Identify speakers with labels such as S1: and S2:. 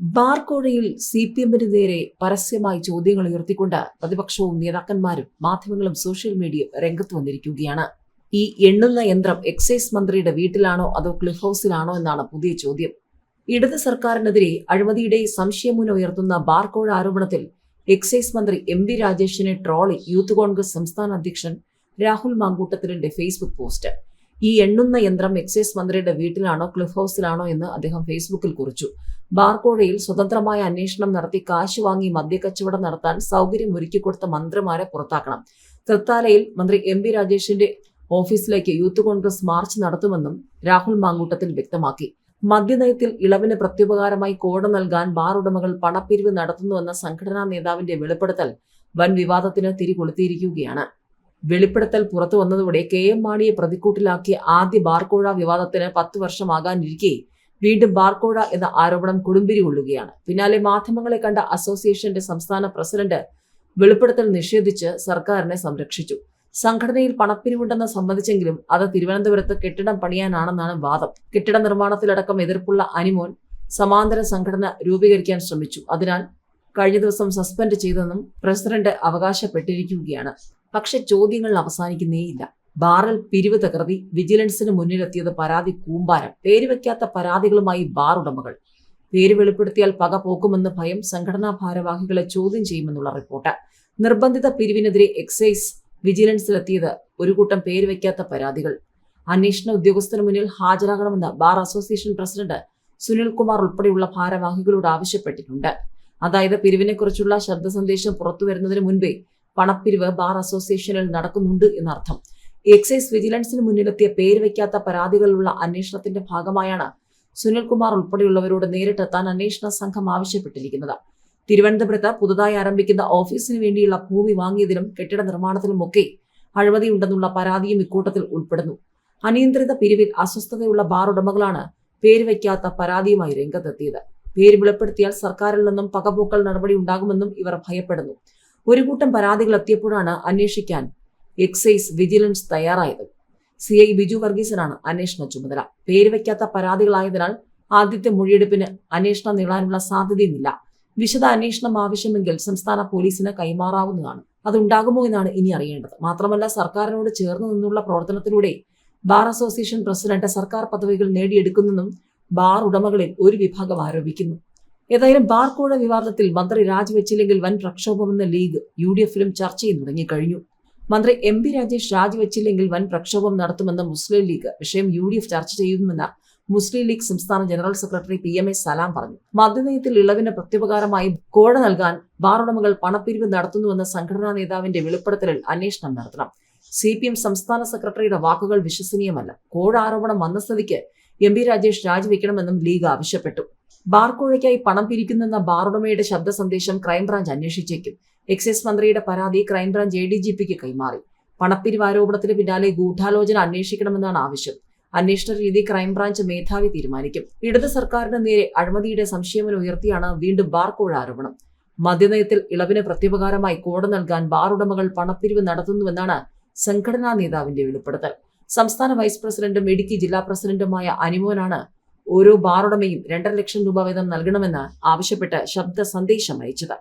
S1: ബാർക്കോഴയിൽ C P എമ്മിന് നേരെ പരസ്യമായി ചോദ്യങ്ങൾ ഉയർത്തിക്കൊണ്ട് പ്രതിപക്ഷവും നേതാക്കന്മാരും മാധ്യമങ്ങളും സോഷ്യൽ മീഡിയയും രംഗത്ത് വന്നിരിക്കുകയാണ്. ഈ എണ്ണുന്ന യന്ത്രം എക്സൈസ് മന്ത്രിയുടെ വീട്ടിലാണോ അതോ ക്ലിഫ് ഹൌസിലാണോ എന്നാണ് പുതിയ ചോദ്യം. ഇടത് സർക്കാരിനെതിരെ അഴിമതിയുടെ സംശയമൂലം ഉയർത്തുന്ന ബാർക്കോഴ ആരോപണത്തിൽ എക്സൈസ് മന്ത്രി എം വി രാജേഷിനെ ട്രോളി യൂത്ത് കോൺഗ്രസ് സംസ്ഥാന അധ്യക്ഷൻ രാഹുൽ മാങ്കൂട്ടത്തിലിന്റെ ഫേസ്ബുക്ക് പോസ്റ്റ്. ഈ എണ്ണുന്ന യന്ത്രം എക്സൈസ് മന്ത്രിയുടെ വീട്ടിലാണോ ക്ലിഫ് ഹൗസിലാണോ എന്ന് അദ്ദേഹം ഫേസ്ബുക്കിൽ കുറിച്ചു. ബാർക്കോഴയിൽ സ്വതന്ത്രമായ അന്വേഷണം നടത്തി കാശ് വാങ്ങി മദ്യക്കച്ചവടം നടത്താൻ സൗകര്യം ഒരുക്കിക്കൊടുത്ത മന്ത്രിമാരെ പുറത്താക്കണം. തൃത്താലയിൽ മന്ത്രി എം പി രാജേഷിന്റെ ഓഫീസിലേക്ക് യൂത്ത് കോൺഗ്രസ് മാർച്ച് നടത്തുമെന്നും രാഹുൽ മാങ്കൂട്ടത്തിൽ വ്യക്തമാക്കി. മദ്യനയത്തിൽ ഇളവിന് പ്രത്യുപകാരമായി കോട നൽകാൻ ബാർ ഉടമകൾ പണപ്പിരിവ് നടത്തുന്നുവെന്ന സംഘടനാ നേതാവിന്റെ വെളിപ്പെടുത്തൽ വൻ വിവാദത്തിന് തിരികൊളുത്തിയിരിക്കുകയാണ്. വെളിപ്പെടുത്തൽ പുറത്തു വന്നതോടെ കെ എം മാണിയെ പ്രതിക്കൂട്ടിലാക്കിയ ആദ്യ ബാർക്കോഴ വിവാദത്തിന് പത്ത് വർഷമാകാനിരിക്കെ വീണ്ടും ബാർക്കോഴ എന്ന ആരോപണം കൊടുമ്പിരി കൊള്ളുകയാണ്. പിന്നാലെ മാധ്യമങ്ങളെ കണ്ട അസോസിയേഷന്റെ സംസ്ഥാന പ്രസിഡന്റ് വെളിപ്പെടുത്തൽ നിഷേധിച്ച് സർക്കാരിനെ സംരക്ഷിച്ചു. സംഘടനയിൽ പണപ്പിരിവുണ്ടെന്ന് സമ്മതിച്ചെങ്കിലും അത് തിരുവനന്തപുരത്ത് കെട്ടിടം പണിയാനാണെന്നാണ് വാദം. കെട്ടിട നിർമ്മാണത്തിലടക്കം എതിർപ്പുള്ള അനിമോൻ സമാന്തര സംഘടന രൂപീകരിക്കാൻ ശ്രമിച്ചു. അതിനാൽ കഴിഞ്ഞ ദിവസം സസ്പെൻഡ് ചെയ്തെന്നും പ്രസിഡന്റ് അവകാശപ്പെട്ടിരിക്കുകയാണ്. പക്ഷെ ചോദ്യങ്ങൾ അവസാനിക്കുന്നേയില്ല ബാറൽ പിരിവ് തകർത്തി വിജിലൻസിന് മുന്നിലെത്തിയത് പരാതി കൂമ്പാരം. പേരുവെക്കാത്ത പരാതികളുമായി ബാർ ഉടമകൾ. പേര് വെളിപ്പെടുത്തിയാൽ പക പോക്കുമെന്ന് ഭയം സംഘടനാ ഭാരവാഹികളെ ചോദ്യം ചെയ്യുമെന്നുള്ള റിപ്പോർട്ട് നിർബന്ധിത പിരിവിനെതിരെ എക്സൈസ് വിജിലൻസിലെത്തിയത് ഒരു കൂട്ടം പേര് വയ്ക്കാത്ത പരാതികൾ. അന്വേഷണ ഉദ്യോഗസ്ഥന് മുന്നിൽ ഹാജരാകണമെന്ന് ബാർ അസോസിയേഷൻ പ്രസിഡന്റ് സുനിൽകുമാർ ഉൾപ്പെടെയുള്ള ഭാരവാഹികളോട് ആവശ്യപ്പെട്ടിട്ടുണ്ട്. അതായത് പിരിവിനെക്കുറിച്ചുള്ള ശബ്ദ സന്ദേശം പുറത്തു വരുന്നതിന് മുൻപേ പണപ്പിരിവ് ബാർ അസോസിയേഷനിൽ നടക്കുന്നുണ്ട് എന്നർത്ഥം. എക്സൈസ് വിജിലൻസിന് മുന്നിലെത്തിയ പേര് വയ്ക്കാത്ത പരാതികളുള്ള അന്വേഷണത്തിന്റെ ഭാഗമായാണ് സുനിൽകുമാർ ഉൾപ്പെടെയുള്ളവരോട് നേരിട്ട് താൻ അന്വേഷണ സംഘം ആവശ്യപ്പെട്ടിരിക്കുന്നത്. തിരുവനന്തപുരത്ത് പുതുതായി ആരംഭിക്കുന്ന ഓഫീസിന് വേണ്ടിയുള്ള ഭൂമി വാങ്ങിയതിലും കെട്ടിട നിർമ്മാണത്തിലുമൊക്കെ അഴിമതിയുണ്ടെന്നുള്ള പരാതിയും ഇക്കൂട്ടത്തിൽ ഉൾപ്പെടുന്നു. അനിയന്ത്രിത പിരിവിൽ അസ്വസ്ഥതയുള്ള ബാർ ഉടമകളാണ് പേര് വയ്ക്കാത്ത പരാതിയുമായി രംഗത്തെത്തിയത്. പേര് വെളിപ്പെടുത്തിയാൽ സർക്കാരിൽ നിന്നും പകപോക്കൽ നടപടി ഉണ്ടാകുമെന്നും ഇവർ ഭയപ്പെടുന്നു. ഒരു കൂട്ടം പരാതികൾ എത്തിയപ്പോഴാണ് അന്വേഷിക്കാൻ എക്സൈസ് വിജിലൻസ് തയ്യാറായത്. സി ഐ ബിജു വർഗീസനാണ് അന്വേഷണ ചുമതല. പേര് വയ്ക്കാത്ത പരാതികളായതിനാൽ ആദ്യത്തെ മൊഴിയെടുപ്പിന് അന്വേഷണം നീളാനുള്ള സാധ്യതയുമില്ല. വിശദ അന്വേഷണം ആവശ്യമെങ്കിൽ സംസ്ഥാന പോലീസിന് കൈമാറാവുന്നതാണ്. അതുണ്ടാകുമോ എന്നാണ് ഇനി അറിയേണ്ടത്. മാത്രമല്ല സർക്കാരിനോട് ചേർന്ന് നിന്നുള്ള പ്രവർത്തനത്തിലൂടെ ബാർ അസോസിയേഷൻ പ്രസിഡന്റ് സർക്കാർ പദവികൾ നേടിയെടുക്കുന്നെന്നും ബാർ ഉടമകളിൽ ഒരു വിഭാഗം ആരോപിക്കുന്നു. ഏതായാലും ബാർ കോഴ വിവാദത്തിൽ മന്ത്രി രാജിവെച്ചില്ലെങ്കിൽ വൻ പ്രക്ഷോഭമെന്ന ലീഗ് യു ഡി എഫിലും ചർച്ചയും തുടങ്ങിക്കഴിഞ്ഞു. മന്ത്രി എം പി രാജേഷ് രാജിവെച്ചില്ലെങ്കിൽ വൻ പ്രക്ഷോഭം നടത്തുമെന്ന മുസ്ലിം ലീഗ് വിഷയം യു ഡി എഫ് ചർച്ച ചെയ്യുമെന്ന് മുസ്ലിം ലീഗ് സംസ്ഥാന general secretary P M A Salam പറഞ്ഞു. മദ്യനയത്തിൽ ഇളവിന് പ്രത്യുപകാരമായി കോഴ നൽകാൻ ബാർ ഉടമകൾ പണപ്പിരിവ് നടത്തുന്നുവെന്ന സംഘടനാ നേതാവിന്റെ വെളിപ്പെടുത്തലിൽ അന്വേഷണം നടത്തണം. സി പി എം സംസ്ഥാന സെക്രട്ടറിയുടെ വാക്കുകൾ വിശ്വസനീയമല്ല. കോഴ ആരോപണം വന്ന സ്ഥിതിക്ക് എം പി രാജേഷ് രാജിവെക്കണമെന്നും ലീഗ് ആവശ്യപ്പെട്ടു. ബാർ പണം പിരിക്കുന്നെന്ന ബാർ ഉടമയുടെ ശബ്ദ സന്ദേശം ക്രൈംബ്രാഞ്ച് അന്വേഷിച്ചേക്കും. എക്സൈസ് മന്ത്രിയുടെ പരാതി crime branch A D G പിക്ക് കൈമാറി. പണപ്പിരിവ് ആരോപണത്തിന് പിന്നാലെ ഗൂഢാലോചന അന്വേഷിക്കണമെന്നാണ് ആവശ്യം. അന്വേഷണ രീതി ക്രൈംബ്രാഞ്ച് മേധാവി തീരുമാനിക്കും. ഇടത് സർക്കാരിന് നേരെ അഴിമതിയുടെ സംശയമനം ഉയർത്തിയാണ് വീണ്ടും ബാർ കോഴ ആരോപണം. മദ്യനയത്തിൽ ഇളവിന് പ്രത്യുപകാരമായി കോട നൽകാൻ ബാർ ഉടമകൾ പണപ്പിരിവ് നടത്തുന്നുവെന്നാണ് സംഘടനാ നേതാവിന്റെ വെളിപ്പെടുത്തൽ. സംസ്ഥാന വൈസ് പ്രസിഡന്റും ഇടുക്കി ജില്ലാ പ്രസിഡന്റുമായ അനിമോനാണ് ഓരോ ബാറുടമയും രണ്ടര ലക്ഷം രൂപ വീതം നൽകണമെന്ന് ആവശ്യപ്പെട്ട് ശബ്ദ സന്ദേശം അയച്ചത്.